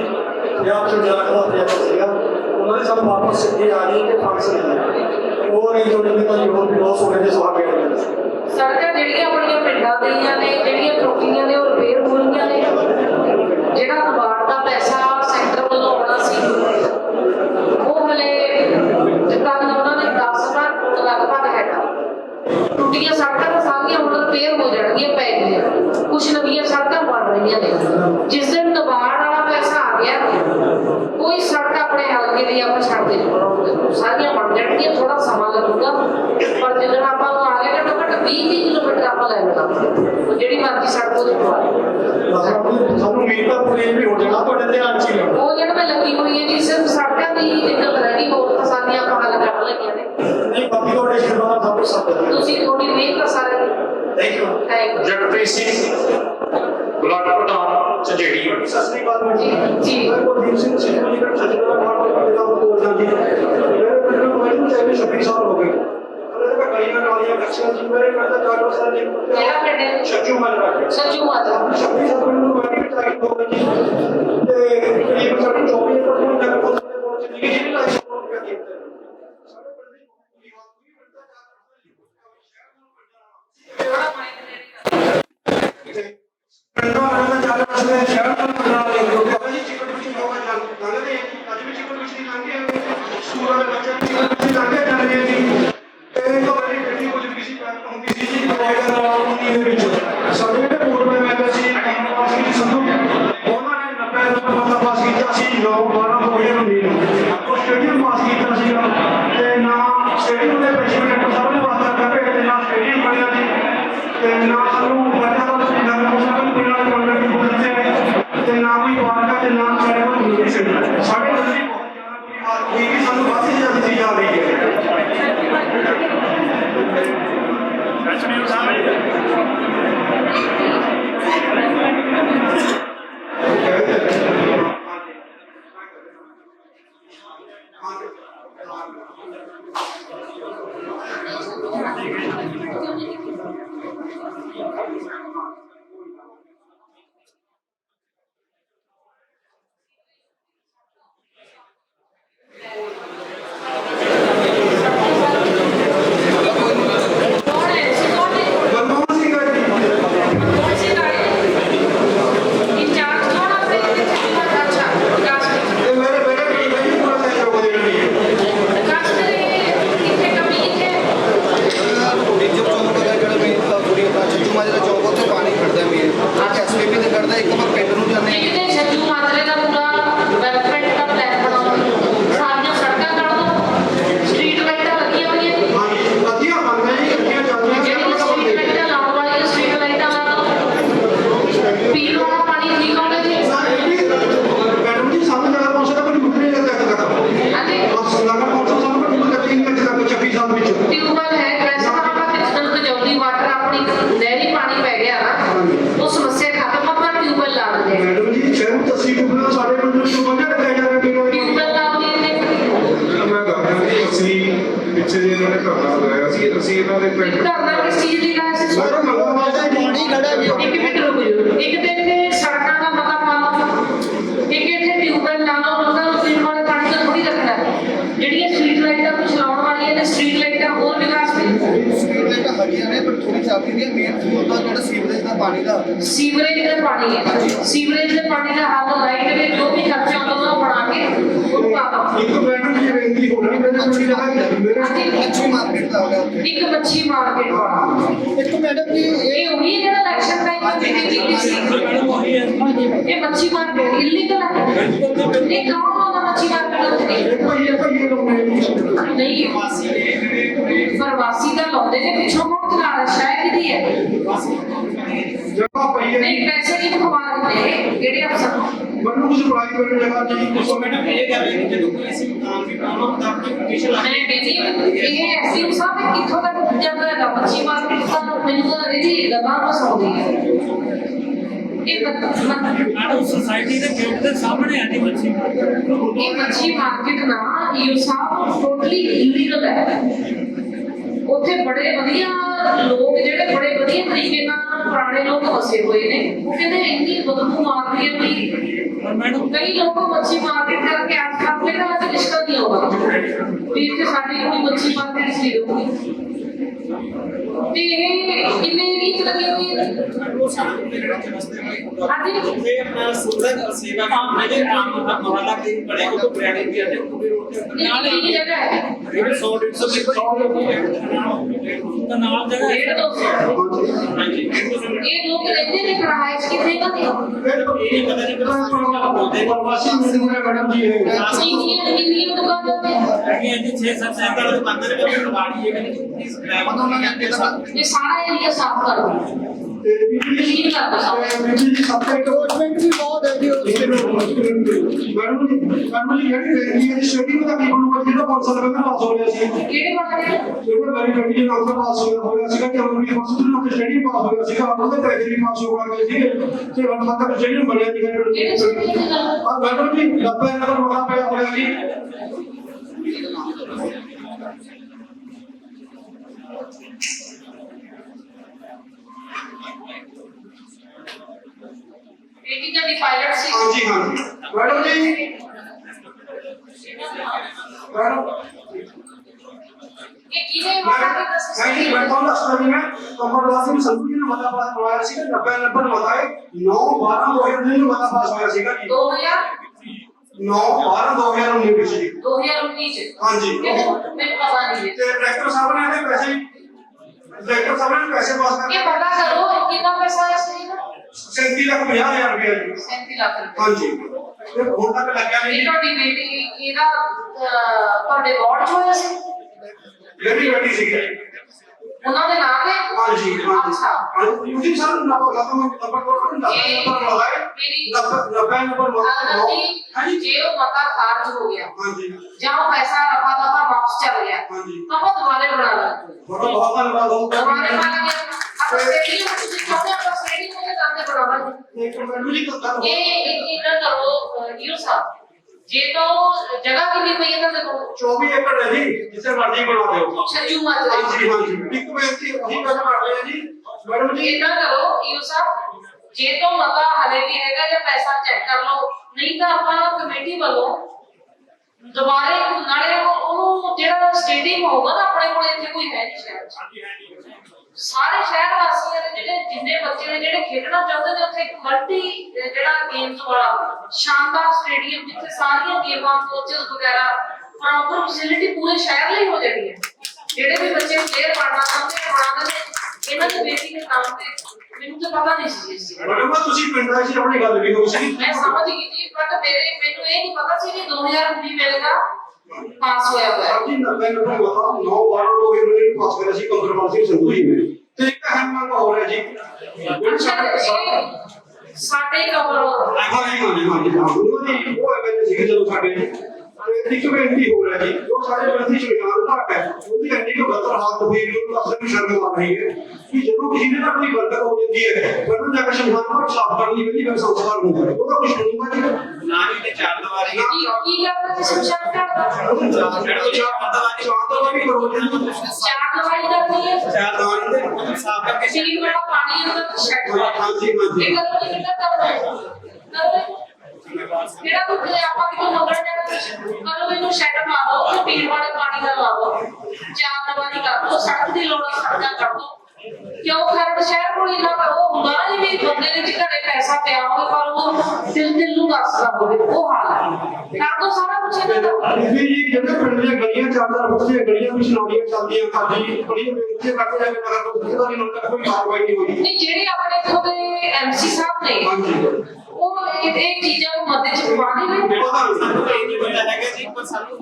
ਪੰਜਾਬ ਚ ਜਨਕ ਦਾ ਪ੍ਰੋਜੈਕਟ ਸੀਗਾ। ਉਹਨਾਂ ਨੇ ਸਾਨੂੰ ਵਾਪਸ ਸਿੱਧੀ ਆ ਰਹੀ ਕਿ ਫੰਕਸ਼ਨ ਨਹੀਂ ਉਹ ਨਹੀਂ ਜੋ ਕਿ ਤਾਂ ਹੋਰ ਵੀ ਬਹੁਤ ਸੋਹਣੇ ਦੇ ਸੁਹਾਗੇ ਨੇ ਸੜਕਾਂ ਜਿਹੜੀਆਂ ਆਪਣੀਆਂ ਪਿੰਡਾਂ ਦੀਆਂ ਨੇ, ਜਿਹੜੀਆਂ ਟੁੱਟੀਆਂ ਨੇ, ਉਹ ਰਿਪੇਅਰ ਹੋ ਨੇ। ਜਿਹੜਾ ਕਬਾੜ ਦਾ ਪੈਸਾ ਸੈਂਟਰ ਵੱਲੋਂ ਆਉਣਾ ਸੀ, ਉਹ ਹਲੇ ਜਿੱਦਾਂ ਉਹਨਾਂ ਨੇ 10 ਵਾਰ ਲਗਭਗ ਹੈਗਾ। ਟੁੱਟੀਆਂ ਸੜਕਾਂ ਤਾਂ ਸਾਰੀਆਂ ਹੁਣ ਰਿਪੇਅਰ ਹੋ ਜਾਣਗੀਆਂ ਪੈ ਗਈਆਂ ਕੁਝ ਨਵੀਆਂ ਸੜਕਾਂ ਬਣ ਰਹੀਆਂ ਨੇ ਜਿਸ ਦਿਨ ਕਬਾੜ ਵਾਲਾ ਪੈਸਾ ਆ ਗਿਆ ਕੋਈ ਸੜਕ ਆਪਣੇ ਹਲਕੇ ਦੀ ਆਪਾਂ ਛੱਡ ਦੇ ਬਣਾਉਂਦੇ ਸਾਰੀਆਂ ਬਣ ਜਾਣਗੀਆਂ ਥੋੜਾ ਸਮਾਂ ਲੱਗੂਗਾ ਪਰ ਜਦੋਂ ਆਪਾਂ ਨੂੰ ਆ ਗਿਆ ਘੱਟੋ ਘੱਟ 20 30 ਕਿਲੋਮੀਟਰ ਆਪਾਂ ਲੈ ਲੈਣਾ ਉਹ ਜਿਹੜੀ ਮਰਜ਼ੀ ਸੜਕ ਉਹਦੇ ਪਵਾ ਬਸ ਆਪਣੀ ਸਾਨੂੰ ਉਮੀਦ ਤਾਂ ਪੂਰੀ ਵੀ ਹੋ ਜਾਣਾ ਤੁਹਾਡੇ ਧਿਆਨ ਚ ਹੀ ਆ ਉਹ ਜਿਹੜਾ ਮੈਂ ਲੱਗੀ ਹੋਈ ਹੈ ਜੀ ਸਿਰਫ ਸੜਕਾਂ ਦੀ ਦਿੱਕਤ ਰਹਿ ਗਈ ਹੋਰ ਤਾਂ ਸਾਰੀਆਂ ਆਪਾਂ ਹੱਲ ਕਰ ਲਈਆਂ ਨੇ ਨਹੀਂ ਬਾਕੀ ਤੁਹਾਡੇ ਸ਼ਿਰਵਾ ਦਾ ਸਭ ਕੁਝ ਸਭ ਵਧੀਆ ਤੁਸੀਂ ਥੋੜੀ ਮਿਹਨਤ ਕਰ ਸਾਰੇ thank you thank Jagpreet Singh block ਪ੍ਰਧਾਨ ਝੰਜੇੜੀ ਸਤਿ ਸ੍ਰੀ ਅਕਾਲ ਜੀ ਜੀ ਮੈਂ ਕੁਲਦੀਪ ਸਿੰਘ ਸਿੱਧੂ ਜੀ ਦਾ ਸੱਜਣਾ ਮਾਰ ਕੇ ਦਾ ਬੋਲ ਜਾਂਦੀ ਹੈ ਮੇਰੇ ਪਿੰਡ ਨੂੰ ਮੈਨੂੰ ਚਾਹੀਦੇ 26 ਸਾਲ ਹੋ ਗਏ ਉਹਦੇ ਤੇ ਕਈਆਂ ਨਾਲੀਆਂ ਕੱਚੀਆਂ ਸੀ ਮੇਰੇ ਪਿੰਡ ਦਾ ਚਾਰ ਸਾਲ ਜੀ ਕਿਹੜਾ ਪਿੰਡ ਹੈ ਛੱਜੂ ਮਨ ਰੱਖ ਸੱਜੂ ਮਾਤਾ 26 ਸਾਲ ਪਿੰਡ ਨੂੰ ਮੈਂ ਵੀ ਟਾਈਮ ਹੋ ਗਈ ਜੀ ਤੇ ਇਹ ਸਾਡੀ 24 ਏਕੜ ਨੂੰ ਤੱਕ ਕੋਲ ਦੇ ਕੋਲ ਚਲੀ ਗਈ ਜੀ ਲਾਈਸ ਕੋਲ ਕਰ ਦਿੱਤੇ ਸਾਡੇ ਪਿੰਡ ਦੀ ਪੂਰੀ ਵਾਤ ਵੀ ਪਿੰਡ ਦਾ ਚਾਰ ਪਿੰਡਾਂ ਵਾਲਿਆਂ ਚੱਲ ਵਸਦੇ ਸ਼ਹਿਰ ਤੋਂ Thank you. ਸਟਰੀਟ ਲਾਈਟਾਂ ਹੋਰ ਵਿਕਾਸ ਦੇ ਸਪੀਡ ਲਾਈਟਾਂ ਹਰੀਆਂ ਨੇ ਪਰ ਥੋੜੀ ਚੱਲਦੀ ਨਹੀਂ ਮੇਨ ਮੁੱਦਾ ਜਿਹੜਾ ਸੀਵਰੇਜ ਦਾ ਪਾਣੀ ਦਾ। ਸੀਵਰੇਜ ਦਾ ਪਾਣੀ ਹੈ। ਸੀਵਰੇਜ ਦੇ ਪਾਣੀ ਦਾ ਹੱਲ ਲਾਈਟ ਦੇ ਜੋ ਵੀ ਖਰਚਾ ਆਉਂਦਾ ਉਹ ਬਣਾ ਕੇ ਉਹ ਪਾ ਦਿਓ ਇੱਕ ਮੈਡਮ ਜੀ ਬੇਨਤੀ ਹੋ ਰਹੀ ਮੇਰੇ ਕੋਲ ਜਗ੍ਹਾ ਮੇਰੇ ਅੱਛੀ। ਮਾਰਕੀਟ ਦਾ ਹੋਗਾ ਇੱਕ ਮੱਛੀ ਮਾਰਕੀਟ ਦਾ ਇੱਕ ਮੈਡਮ ਜੀ ਇਹ ਉਹੀ ਹੈ ਜਿਹੜਾ ਇਲੈਕਸ਼ਨ ਟਾਈਮ ਤੇ ਕੀਤੀ ਸੀ ਇਹ ਮੱਛੀ ਮਾਰਕੀਟ ਇਲੀਗਲ ਹੈ। ਇਹ ਕੌਣ ਨਹੀਂ ਪ੍ਰਵਾਸੀ ਦਾ ਲਾਉਂਦੇ ਨੇ, ਪਿੱਛੋਂ ਕੌਣ ਚਲਾ ਰਿਹਾ ਸ਼ਾਇਦ ਇਹਦੀ ਹੈ ਜਗ੍ਹਾ ਪਈਏ ਨਹੀਂ, ਪੈਸੇ ਨਹੀਂ ਖਵਾ ਦਿੰਦੇ ਕਿਹੜੇ ਅਫਸਰ? ਮੈਨੂੰ ਕੁਝ ਪ੍ਰਾਈਵੇਟ ਜਗ੍ਹਾ ਜੀ ਕੁਝ ਮੈਡਮ ਇਹ ਗੱਲ ਹੈ ਕਿ ਜਦੋਂ ਕੋਈ ਅਸੀਂ ਮਕਾਨ ਵੀ ਬਣਾਉਣਾ ਹੁੰਦਾ ਆਪਣੀ ਕੰਡੀਸ਼ਨ ਲਾ ਮੈਂ ਕਹਿੰਦੀ ਇਹ ਐਸਡੀਓ ਸਾਹਿਬ, ਇਹ ਕਿੱਥੋਂ ਤੱਕ ਜਾਂਦਾ ਹੈ ਮੱਛੀ ਮਾਰਕੀਟ ਦਾ ਮੈਨੂੰ ਤਾਂ ਇਹਦੀ ਦਬਾਅ ਬਸਾਉਂਦੀ ਹੈ। ਇਹ ਮਤ- ਮਤ- ਮੈਡਮ ਸੁਸਾਇਟੀ ਦੇ ਗੇਟ ਦੇ ਸਾਹਮਣੇ ਆ ਜੀ ਮੱਛੀ ਇਹ ਮੱਛੀ ਮਾਰਕੀਟ ਨਾ ਯੂ ਸਾਹਿਬ ਟੋਟਲੀ ਇਲੀਗਲ ਹੈ। ਉੱਥੇ ਬੜੇ ਵਧੀਆ ਲੋਕ ਜਿਹੜੇ ਬੜੇ ਵਧੀਆ ਤਰੀਕੇ ਨਾਲ ਪੁਰਾਣੇ ਲੋਕ ਵਸੇ ਹੋਏ ਨੇ ਉਹ ਕਹਿੰਦੇ ਇੰਨੀ ਬਦਬੂ ਮਾਰਦੀ ਹੈ ਵੀ ਪਰ ਮੈਡਮ ਕਈ ਲੋਕ ਮੱਛੀ ਮਾਰਕੀਟ ਕਰਕੇ ਆਸ-ਪਾਸ ਦੇ ਘਰਾਂ ਤੇ ਰਿਸ਼ਤਾ ਨਹੀਂ ਆਉਂਦਾ ਵੀ ਇੱਥੇ ਸਾਡੀ ਕੋਈ ਮੱਛੀ ਮਾਰਕੀਟ ਸੀ ਰਹੂਗੀ ਤੇ ਇਹ ਕਿੰਨੇ ਰੀਤ ਲੱਗੇ ਹੋਏ ਨੇ ਉਹ ਸਾਨੂੰ ਤੇ ਜਿਹੜਾ ਰਸਤੇ ਵਾਲੀ ਹਾਂਜੀ ਤੇ ਆਪਣਾ ਸੁੰਦਰ ਸੇਵਾ ਕੰਮ ਹੈ ਜੇ ਆਮ ਮਹੱਲਾ ਕੇ ਬੜੇ ਉਹ ਤੋਂ ਬ੍ਰਾਂਡਿੰਗ ਵੀ ਆਦੇ ਉਹ ਵੀ ਰੋਡ ਤੇ ਇਹ ਕਿੰਨੀ ਜਗ੍ਹਾ ਹੈ ਇਹ 100 150 ਤਾਂ ਨਾਲ ਜਗ੍ਹਾ ਹੈ। ਡੇਢ ਦੋ ਸੌ ਹਾਂਜੀ ਇਹ ਲੋਕ ਰਹਿੰਦੇ ਨੇ ਕਿਰਾਏ 'ਚ ਕਿੰਨੇ ਦਾ ਨੇ ਇਹ ਪਤਾ ਨਹੀਂ ਕਿਹੜਾ ਬੋਲਦੇ ਪ੍ਰਵਾਸੀ ਮੈਨੂੰ ਹੈ ਮੈਡਮ ਜੀ ਇਹ ਕਿੰਨੀਆਂ ਕਿੰਨੀਆਂ ਦੁਕਾਨਾਂ ਤੇ ਹੈਗੀਆਂ ਜੀ 6-7 ਸੈਂਟਰ ਦੇ ਬੰਦਰ ਦੇ ਵਿੱਚ ਵਾੜੀ ਹੈ ਕਿ ਸਕ੍ਰੈਪ ਉਹਨਾਂ ਨੇ ਅੱਗੇ ਤੱਕ ਇਹ ਸਾਰਾ ਏਰੀਆ ਸਾਫ਼ ਕਰ ਦਿਓ ਤੇ ਬੀਬੀ ਵੀ ਬਹੁਤ ਹੈ ਜੀ ਮੈਡਮ ਮੈਡਮ ਜੀ ਜਿਹੜੀ ਬੇਨਤੀ ਹੈ ਸ਼ੇਡੀ ਨੂੰ ਕੀ ਬਣੂਗਾ ਜਿਹੜਾ ਕੌਂਸਲ ਦਾ ਪਾਸ ਹੋ ਰਿਹਾ ਸੀ ਕਿਹੜੇ ਬਣ ਜਿਹੜਾ ਮੇਰੀ ਬੇਟੀ ਜੀ ਨਾਲ ਪਾਸ ਹੋਇਆ ਹੋਇਆ ਸੀਗਾ ਕਿ ਉਹ ਵੀ ਕੌਂਸਲ ਨੂੰ ਤੇ ਸ਼ੇਡੀ ਪਾਸ ਹੋਇਆ ਸੀਗਾ ਉਹਦੇ ਪੈਸੇ ਵੀ ਪਾਸ ਹੋ ਗਏ ਸੀਗੇ ਤੇ ਹੁਣ ਮਤਲਬ ਜਿਹੜੀ ਬਣਿਆ ਕਿਹੜੇ ਸੀਗਾ ਸਟੇਟ ਮੈਡਮ ਜੀ ਲੱਭੇ ਨਗਰ ਮੋੜਾ ਪਿਆ ਹੋਇਆ ਜੀ ਇਹ ਦੀ ਪਾਇਲਟ ਸੀ? ਹਾਂਜੀ ਹਾਂਜੀ। ਮੈਡਮ ਜੀ। ਮੈਡਮ। ਇਹ ਕਿਹਨੇ ਵਾੜਾ ਕੀਤਾ ਸੀ ਨਹੀਂ ਮੈਂ ਤੁਹਾਨੂੰ ਦੱਸਦਾ ਜੀ ਮੈਂ ਕਮਰਵਾਸੀ ਸੰਧੂ ਜੀ ਨੇ ਮਤਾ ਪਾਸ ਕਰਵਾਇਆ ਸੀ 90 ਨੰਬਰ ਮਤਾ ਹੈ। 9 12 2019 ਨੂੰ ਮਤਾ ਪਾਸ ਹੋਇਆ ਸੀਗਾ ਜੀ। 2000 9 12 2019 ਵਿੱਚ ਜੀ। 2019 ਚ? ਹਾਂਜੀ। ਮੈਨੂੰ ਪਤਾ ਨਹੀਂ ਹੈ ਤੇ ਡਾਇਰੈਕਟਰ ਸਾਹਿਬ ਨੇ ਇਹਦੇ ਪੈਸੇ ਡਾਇਰੈਕਟਰ ਸਾਹਿਬ ਨੇ ਪੈਸੇ ਪਾਸ ਕਰ ਇਹ ਪਤਾ ਕਰੋ ਕਿੰਨਾ ਪੈਸਾ ਹੈ ਇਸ ਦਾ 37 ਲੱਖ 50 ਹਜ਼ਾਰ ਰੁਪਏ ਜੀ। 37 ਲੱਖ ਹਾਂਜੀ। ਤੇ ਹੁਣ ਤੱਕ ਲੱਗਿਆ ਨਹੀਂ। ਇਹ। ਤੁਹਾਡੀ ਬੇਟੀ ਇਹਦਾ ਤੁਹਾਡੇ ਵਾਰਡ ਚ ਹੋਇਆ ਸੀ? ਜਿਹੜੀ ਬੇਟੀ ਸੀਗੀ। ਉਹਨਾਂ ਦੇ ਨਾਮ ਤੇ ਹਾਂਜੀ ਹਾਂਜੀ ਅੱਛਾ ਹਾਂਜੀ ਯੂਜੀ ਸਾਹਿਬ ਨਾ ਬੋਲਾ ਤਾਂ ਨੰਬਰ ਕੋਲ ਨੰਬਰ ਲਗਾਏ ਮੇਰੀ 90 ਨੰਬਰ ਅਗਰ ਹਾਂਜੀ ਜੀ ਜੇ ਉਹ ਮਤਾ ਖਾਰਜ ਹੋ ਗਿਆ ਹਾਂਜੀ ਜਾਂ ਉਹ ਪੈਸਾ ਰਫਾ ਦਫਾ ਵਾਪਸ ਚੱਲ ਗਿਆ ਹਾਂਜੀ ਆਪਾਂ ਦੁਬਾਰੇ ਬਣਾ ਲਾਂਗੇ ਤੁਹਾਡਾ ਬਹੁਤ ਧੰਨਵਾਦ ਦੁਬਾਰੇ ਹੋਊਗਾ ਬਣਾ ਕੇ ਆਪਾਂ ਸਟੇਡੀਅਮ ਤੁਸੀਂ ਚਾਹੁੰਦੇ ਹੋ ਆਪਾਂ ਸਟੇਡੀਅਮ ਦੇ ਕੰਮ ਤੇ ਬਣਾਵਾਂਗੇ ਇੱਕ ਮਿੰਟ ਜੀ ਜੇ ਤਾਂ ਉਹ ਜਗ੍ਹਾ ਕਿੰਨੀ ਪਈ ਹੈ ਤਾਂ ਦੇਖੋ 24 ਏਕੜ ਹੈ ਜੀ ਜਿੱਥੇ ਮਰਜ਼ੀ ਬਣਾ ਦਿਓ। ਛੱਜੂ ਮੱਚ ਹਾਂਜੀ ਹਾਂਜੀ। ਇੱਕ ਬੇਨਤੀ ਉਹੀ ਗੱਲ ਕਰ ਰਹੇ ਹਾਂ ਜੀ। ਮੈਡਮ ਜੀ। ਇਦਾਂ ਕਰੋ ਯੂ ਸਾਹਿਬ ਜੇ ਤੋਂ ਮਤਾ ਹਲੇ ਵੀ ਹੈਗਾ ਜਾਂ ਪੈਸਾ ਚੈੱਕ ਕਰ ਲਓ ਨਹੀਂ ਤਾਂ ਆਪਾਂ ਕਮੇਟੀ ਵੱਲੋਂ ਦੁਬਾਰੇ ਨਾਲੇ ਉਹ- ਉਹਨੂੰ ਜਿਹੜਾ ਸਟੇਡੀਅਮ ਹੋਊਗਾ ਨਾ ਆਪਣੇ ਕੋਲ ਇੱਥੇ ਕੋਈ ਹੈ ਨਹੀਂ ਸ਼ਹਿਰ 'ਚ ਸਾਰੇ ਸ਼ਹਿਰ ਵਾਸੀਆਂ ਦੇ ਜਿਹੜੇ ਜਿੰਨੇ ਬੱਚੇ ਨੇ ਜਿਹੜੇ ਖੇਡਣਾ ਚਾਹੁੰਦੇ ਨੇ ਉੱਥੇ ਇੱਕ ਮਲਟੀ ਜਿਹੜਾ ਗੇਮਸ ਵਾਲਾ ਸ਼ਾਨਦਾਰ ਸਟੇਡੀਅਮ ਜਿੱਥੇ ਸਾਰੀਆਂ ਗੇਮਾਂ ਕੋਚਸ ਵਗੈਰਾ ਪ੍ਰੋਪਰ ਫੈਸਿਲਿਟੀ ਪੂਰੇ ਸ਼ਹਿਰ ਲਈ ਹੋ ਜਾਣੀ ਹੈ ਜਿਹੜੇ ਵੀ ਬੱਚੇ ਪਲੇਅਰ ਬਣਨਾ ਚਾਹੁੰਦੇ ਆ ਬਣਾਉਂਦੇ ਨੇ ਇਹਨਾਂ ਦੀ ਦੇ ਨਾਮ ਤੇ ਮੈਨੂੰ ਤਾਂ ਪਤਾ ਨਹੀਂ ਸੀ ਇਸ ਦਾ। ਮੈਡਮ ਤੁਸੀਂ ਪਿੰਡਾਂ 'ਚ ਆਪਣੀ ਗੱਲ ਵੀ ਹੋਈ ਸੀ ਮੈਂ ਸਮਝ ਗਈ ਜੀ ਬਟ ਮੇਰੇ ਮੈਨੂੰ ਇਹ ਨਹੀਂ ਪਤਾ ਸੀ ਕਿ 2019 ਵੇਲੇ ਦਾ ਪਾਸ ਹੋਇਆ ਹੋਇਆ। ਸਾਡੀ 90 ਨੰਬਰ ਮਤਾ 9 12 ਲੋਕ ਇਹਨਾਂ ਨੂੰ ਪਾਸ ਕਰਿਆ ਸੀ ਕੰਪਰਮਾਈਜ਼ ਸੰਧੂ ਜੀ ਨੇ ਤੇ ਇੱਕ ਮੰਗ ਹੋ ਰਿਹਾ ਜੀ ਸਾਡੇ ਇਹ ਸਾਡੇ ਕਵਰ ਹਾਂਜੀ ਹਾਂਜੀ ਉਹ ਐਵੇਂ ਸੀਗੇ ਜਦੋਂ ਸਾਡੇ ਇੱਕ ਬੇਨਤੀ ਹੋ ਰਹੀ ਹੈ ਜੋ। ਸਾਡੇ ਬੰਦੀ ਸ਼ਰੀਕਾਰ ਦਾ ਹੈ ਉਹਦੀ ਐਡੀ ਕੋ ਬੱਤਰ ਹਾਲਤ ਹੋਈ ਕਿ ਉਹਨੂੰ ਅਸਲ ਵਿੱਚ ਸ਼ਰਮ ਆ ਰਹੀ ਹੈ ਕਿ ਜਦੋਂ ਕਿਸੇ ਦੇ ਨਾਲ ਕੋਈ ਬਰਕਤ ਹੋ ਜਾਂਦੀ ਹੈ। ਮੈਨੂੰ ਜਾ ਕੇ ਸ਼ਮਸ਼ਾਨ ਘਾਟ ਸਾਫ਼ ਕਰਨ ਦੀ ਵੇਲੀ ਮੈਂ ਸੰਸਕਾਰ ਹੁੰਦਾ ਹੈ ਉਹਦਾ ਕੁਝ ਨਹੀਂ ਜੀ। ਨਾ ਹੀ ਤੇ ਚਾਰ ਦੀਵਾਰੀ ਕੀ ਕੀ ਕਰਦਾ ਤੇ ਸ਼ਮਸ਼ਾਨ ਘਾਟ ਦਾ ਚਾਰ ਤੋਂ ਵੀ ਕਰੋ ਜੀ। ਚਾਰ ਦਵਾਈ ਕਰਨੀ ਹੈ? ਚਾਰ ਦੀਵਾਰੀ ਦੇ ਮਤਲਬ ਸਾਫ਼ ਕਰਕੇ ਸੀਨ ਵਾਲਾ ਪਾਣੀ ਅੰਦਰ ਛੱਡ ਹਾਂਜੀ ਹਾਂਜੀ। ਇਹ ਕਰੋ ਜੀ ਕਿੱਦਾਂ ਕਰਨਾ ਹੈ? ਕਰੋ ਜਿਹੜਾ ਕੋਈ ਆਪਾਂ ਕਿਉਂ ਮੰਗਣ ਜਾਣਾ ਕਰੋ ਇਹਨੂੰ ਸ਼ੈਡ ਮਾਰੋ ਤੇ ਪੀਣ ਵਾਲੇ ਪਾਣੀ ਦਾ ਲਾਓ ਚਾਰ ਦਵਾਈ ਕਰ ਦੋ ਸੜਕ ਦੀ ਲੋੜ ਸੜਕਾਂ ਕਰ ਦੋ। ਕਿਉਂ? ਖਰੜ ਸ਼ਹਿਰ ਕੋਲ ਇਹਨਾਂ ਦਾ ਉਹ ਹੁੰਦਾ ਨਾ ਜਿਵੇਂ ਬੰਦੇ ਦੇ ਵਿੱਚ ਘਰੇ ਪੈਸਾ ਪਿਆ ਹੋਵੇ ਪਰ ਉਹ ਦਿਲ ਦਿਲ ਨੂੰ ਦੱਸਦਾ ਹੋਵੇ ਉਹ ਹਾਲ ਹੈ। ਕਰ ਦੋ ਸਾਰਾ ਕੁਝ ਇਹਨਾਂ ਜੀ ਜੀ ਜਿਹੜੇ ਪਿੰਡ ਦੀਆਂ ਗਲੀਆਂ ਚੱਲਦਾ ਰੁੱਤੀਆਂ ਗਲੀਆਂ ਵਿੱਚ ਨਾਲੀਆਂ ਚੱਲਦੀਆਂ ਸਾਡੀ ਬੜੀ ਬੇਨਤੀ ਹੈ ਕਿ ਜਾਵੇ ਨਗਰ ਤੋਂ ਕਿਸੇ ਦਾ ਨਹੀਂ ਹੁਣ ਤੱਕ ਕੋਈ ਕਾਰਵਾਈ ਨਹੀਂ ਹੋਈ। ਨਹੀਂ ਜਿਹੜੇ ਆਪਣੇ ਇੱਥੋਂ ਦੇ ਐਮਸੀ ਸਾਹਿਬ ਨੇ ਉਹ ਇਹ ਚੀਜ਼ਾਂ ਨੂੰ ਮੱਦੇ ਚ ਪਾ ਨਹੀਂ ਰਹੇ ਸਾਨੂੰ ਇਹ ਨਹੀਂ ਪਤਾ ਹੈਗਾ ਜੀ ਪਰ ਸਾਨੂੰ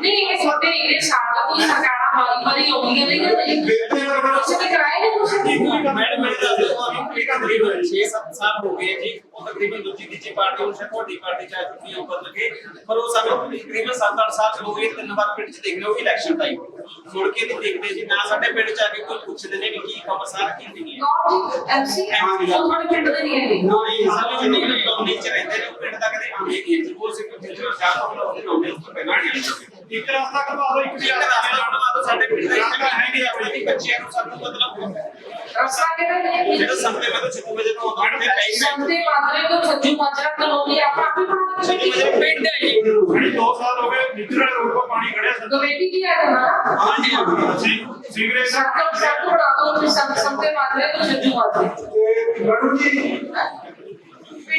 ਨਹੀਂ ਇਹ ਤੁਹਾਡੇ ਇਹ ਸਾਡਾ ਕੋਈ ਸਰਕਾਰਾਂ ਵਾਰੀ ਵਾਰੀ ਆਉਂਦੀਆਂ ਨਹੀਂ ਨਾ ਹੈ ਕਿ ਤੁਸੀਂ ਤੇ ਕਰਾਏ ਨਹੀਂ ਤੁਸੀਂ ਮੈਡਮ ਮੈਂ ਦੱਸ ਦਿੰਦਾ ਕਿ ਤਕਰੀਬਨ 6-7 ਸਾਲ ਹੋ ਗਏ ਜੀ। ਉਹ ਤਕਰੀਬਨ ਦੂਜੀ ਤੀਜੀ ਪਾਰਟੀ ਸ਼ਾਇਦ ਤੁਹਾਡੀ ਪਾਰਟੀ ਚ ਆ ਚੁੱਕੀ ਹੈ ਉੱਪਰ ਲੱਗੇ ਪਰ ਉਹ ਸਾਨੂੰ ਤਕਰੀਬਨ 7-8 ਸਾਲ ਹੋ ਗਏ ਤਿੰਨ ਵਾਰ ਪਿੰਡ ਚ ਦੇਖ ਲਓ ਇਲੈਕਸ਼ਨ ਟਾਈਮ ਮੁੜ ਕੇ ਨਹੀਂ ਦੇਖਦੇ ਜੀ ਨਾ ਸਾਡੇ ਪਿੰਡ ਚ ਆ ਕੇ ਕੋਈ ਪੁੱਛਦੇ ਨੇ ਵੀ ਕੀ ਕੰਮ ਸਾਰਾ ਕੀ ਨਹੀਂ ਹੈ। ਐਮਸੀ ਉਹ ਤੁਹਾਡੇ ਪਿੰਡ ਦੇ ਨਹੀਂ ਹੈਗੇ। ਨਹੀਂ ਸਾਡੇ ਜਿੰਨੇ ਰਹਿੰਦੇ ਨੇ ਉਹ ਪਿੰਡ ਤੱਕ ਦੇ ਆਉਂਦੇ ਹੀ ਜੀ ਉਹ ਜਿੱਥੇ ਜਾ ਕੇ ਉਹਦੇ ਨਾਮ ਉਸ ਤੋਂ ਪਹਿਲਾਂ ਨਹੀਂ ਆਉਂਦੇ ਇੱਕ ਰਸਤਾ ਕਰਵਾ ਦਿਓ ਇੱਕ ਇੱਕ ਰਸਤਾ ਬਣਵਾ ਦਿਓ ਸਾਡੇ ਪਿੰਡ ਦੇ ਵਿੱਚ ਹੈਗੇ ਆਪਣੇ ਵੀ ਬੱਚਿਆਂ ਨੂੰ ਸਾਨੂੰ ਮਤਲਬ ਰਸਤਾ ਕਿਹੜਾ ਨਹੀਂ ਜਿਹੜਾ ਸੰਤੇ ਮੈਂ ਤਾਂ ਵਜੇ ਤੋਂ ਆਉਂਦਾ ਤੇ ਪੈਸੇ ਸੰਤੇ ਮਾਤਰੇ ਤੋਂ ਸੱਜੂ ਮਾਜਰਾ ਕਲੋਨੀ ਆਪਾਂ ਆਪੇ ਬਣਾ ਕੇ ਵਜੇ ਪਿੰਡ ਹੈ ਜੀ 2 ਸਾਲ ਹੋ ਗਏ ਨਿੱਜਰਾ ਰੋਡ 'ਤੇ ਪਾਣੀ ਖੜਿਆ ਸੀ ਕਮੇਟੀ ਕੀ ਹੈ ਨਾ ਹਾਂਜੀ ਹਾਂਜੀ ਸੀ- ਸੀਵਰੇਜ ਦਾ ਸੱਤ ਸੱਤ ਬਣਾ ਸੰਤੇ ਮਾਤਰੇ ਤੋਂ ਸੱਜੂ ਮਾਜਰੇ। ਤੇ ਮੈਡਮ ਜੀ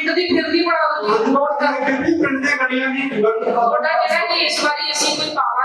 ਪਿੰਡ ਦੀ ਫਿਰਦੀ ਬਣਾ ਦੋ ਨੋਟ ਕਰ ਕਿੰਨੀ ਪਿੰਡ ਦੀਆਂ ਗਲੀਆਂ ਦੀ ਤੁਹਾਡਾ ਜਿਹੜਾ ਕਿ ਇਸ ਵਾਰੀ ਅਸੀਂ ਕੋਈ ਪਾਵਾਂਗੇ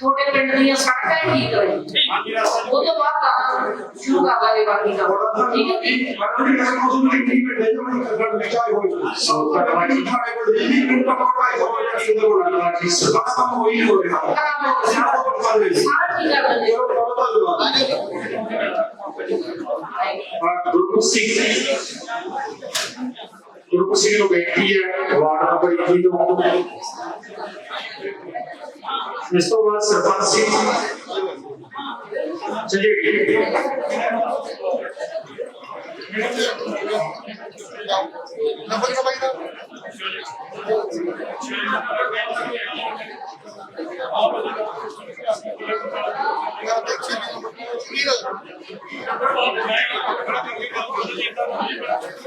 ਤੁਹਾਡੇ ਪਿੰਡ ਦੀਆਂ ਸੜਕਾਂ ਹੀ ਠੀਕ ਰਹੇ ਉਹ ਤੋਂ ਬਾਅਦ ਕੰਮ ਸ਼ੁਰੂ ਕਰ ਦਾਂਗੇ ਬਾਕੀ ਦੀ ਠੀਕ ਹੈ ਜੇ? ਤੋਂ ਤਾਂ ਗੁਰਮੁਖ ਸਿੰਘ ਗੁਰਮੁਖ ਸਿੰਘ ਨੂੰ ਬੇਨਤੀ ਹੈ ਵਾਰਡ ਨੰਬਰ 21 ਤੋਂ ਇਸ ਤੋਂ ਬਾਅਦ ਸਰਪੰਚ ਸਿੰਘ ਚੰਡੀਗੜ੍ਹ ਨੰਬਰ ਕਿਹੜਾ ਬਾਈ ਦਾ ਯਾਰ ਦੇਖ ਛੇ ਨੰਬਰ ਕੀ